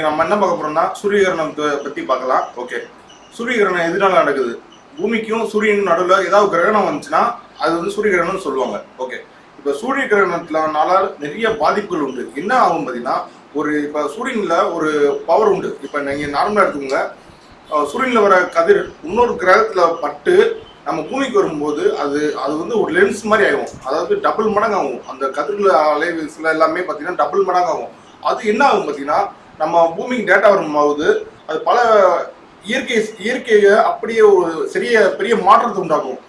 இன்னைக்கு நம்ம என்ன பார்க்க போறோம்னா சூரியகிரணத்தை பத்தி பார்க்கலாம். ஓகே. சூரியகிரணம் எதனால நடக்குது? பூமிக்கும் சூரியனும் நடுவில் ஏதாவது கிரகணம் வந்துச்சுன்னா அது வந்து சூரிய கிரகணம்னு சொல்லுவாங்க. ஓகே. இப்போ சூரிய கிரகணத்தினால நிறைய பாதிப்புகள் உண்டு. என்ன ஆகும் பார்த்தீங்கன்னா ஒரு இப்போ சூரியனில் ஒரு பவர் உண்டு. இப்போ நீங்கள் நார்மலாக எடுத்துக்கோங்க. சூரியனில் வர கதிர் இன்னொரு கிரகத்தில் பட்டு நம்ம பூமிக்கு வரும்போது அது அது வந்து ஒரு லென்ஸ் மாதிரி ஆகும் அதாவது டபுள் மடங்கு ஆகும் அந்த கதிரில் அலைவீசில் எல்லாமே பார்த்தீங்கன்னா டபுள் மடங்கு ஆகும் அது என்ன ஆகும் பார்த்தீங்கன்னா நம்ம பூமிக்கு டேட்டா வரும்போது அது பல இயற்கை இயற்கையை அப்படியே ஒரு சிறிய பெரிய மாற்றத்தை உண்டாக்கும்.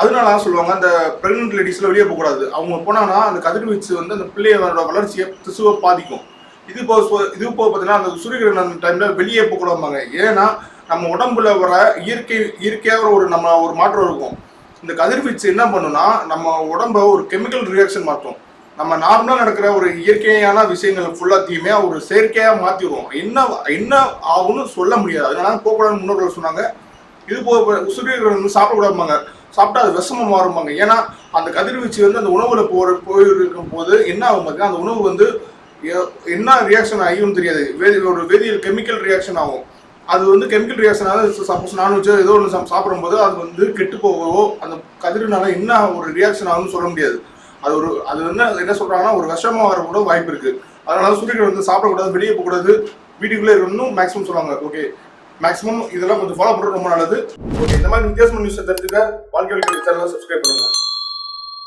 அதனால தான் சொல்லுவாங்க அந்த பிரெக்னென்ட் லேடிஸ்ல வெளியே போகக்கூடாது அவங்க போனாங்கன்னா அந்த கதிர்வீச்சு வந்து அந்த பிள்ளையோட வளர்ச்சியை திசுவை பாதிக்கும். இது போக இது போக பார்த்தீங்கன்னா அந்த சூரியகிரகணம் டைம்ல வெளியே போகக்கூடாமாங்க ஏன்னா நம்ம உடம்புல வர இயற்கை இயற்கையாக ஒரு நம்ம ஒரு மாற்றம் இருக்கும். இந்த கதிர்வீச்சு என்ன பண்ணுன்னா நம்ம உடம்ப ஒரு கெமிக்கல் ரியாக்ஷன் மாற்றும். நம்ம நார்மலாக நடக்கிற ஒரு இயற்கையான விஷயங்கள் ஃபுல்லாத்தையுமே ஒரு செயற்கையாக மாற்றிடுவோம் என்ன என்ன ஆகும்னு சொல்ல முடியாது. அதனால போகக்கூடாதுன்னு முன்னோர்கள் சொன்னாங்க இது போக சூரியகிரகணம் வந்து சாப்பிடக்கூடாதுமாங்க சாப்பிட்டா அது விஷமம் மாறும்பாங்க ஏன்னா அந்த கதிர்வீச்சு வந்து அந்த உணவுல போற போயிருக்கும் போது என்ன ஆகும் பார்த்தீங்கன்னா அந்த உணவு வந்து எ- என்ன ரியாக்ஷன் ஆகியும் தெரியாது. வேதி ஒரு வேதியியல் கெமிக்கல் ரியாக்ஷன் ஆகும். அது வந்து கெமிக்கல் ரியாக்ஷன் ஆகுது. சப்போஸ் நான்வெஜ் ஏதோ ஒன்று சாப்பிடும்போது அது வந்து கெட்டு போகவோ அந்த கதிரினால என்ன ஒரு ரியாக்ஷன் ஆகும்னு சொல்ல முடியாது. அது ஒரு அது என்ன என்ன சொல்றாங்கன்னா ஒரு விஷமா வர கூட வாய்ப்பு இருக்கு. அதனால சூரியகிரகணம் வந்து சாப்பிடக்கூடாது வெளியே போகக்கூடாது வீட்டுக்குள்ளே இருக்கணும் மேக்ஸிமம் சொல்லுவாங்க. ஓகே மேக்ஸிமம் இதெல்லாம் கொஞ்சம் ஃபாலோ பண்ணுறது ரொம்ப நல்லது. ஓகே இந்த மாதிரி வித்தியாசமான நியூஸ் தெரிஞ்சுக்க வாழ்க்கை சேனலை சப்ஸ்கிரைப் பண்ணுங்க.